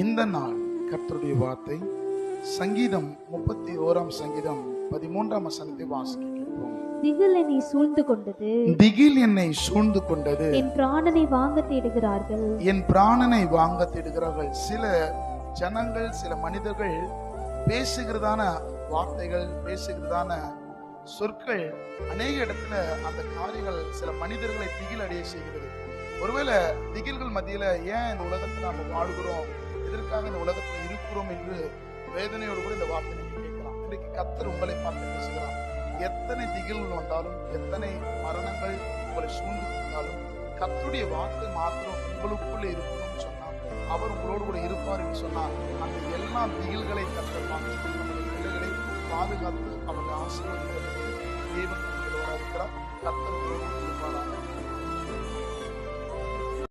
இந்த நாள் கர்த்தருடைய வார்த்தை. சங்கீதம் முப்பத்தி ஓராம் சங்கீதம் பதிமூன்றாம் வசனத்தை வாசிக்க கேட்போம் திகில் என்னை சூழ்ந்து கொண்டது. திகில் என்னை சூழ்ந்து கொண்டது. என் பிராணனை வாங்க தேடுகிறார்கள். என் பிராணனை வாங்க தேடுகிறார்கள். சில ஜனங்கள் சில மனிதர்கள் பேசுகிறதான வார்த்தைகள் பேசுகிறதான சொற்கள் அநேக இடத்துல அந்த காரியங்கள் சில மனிதர்களை திகில் அடைய செய்கிறது. ஒருவேளை திகில்கள் மத்தியில ஏன் இந்த உலகத்தில் நாம வாழ்கிறோம்? எதற்காக இந்த உலகத்தில் இருக்கிறோம் என்று வேதனையோடு கூட இந்த வார்த்தை நீங்க கேட்கலாம். இன்றைக்கு கத்தர் உங்களை பார்த்து பேசுகிறார். எத்தனை திகில்கள் வந்தாலும் எத்தனை மரணங்கள் உங்களை சூழ்ந்து கொண்டாலும் கத்தருடைய வாக்கு மாத்திரம் உங்களுக்குள்ளே இருக்கணும்னு சொன்னார். அவர் உங்களோடு கூட இருப்பார் என்று சொன்னார். அந்த எல்லா திகில்களை கத்தர் பார்த்து பிள்ளைகளை பாதுகாத்து அவருடைய ஆசீர்வாதம் தேவன் இருக்கிறார். கத்தர்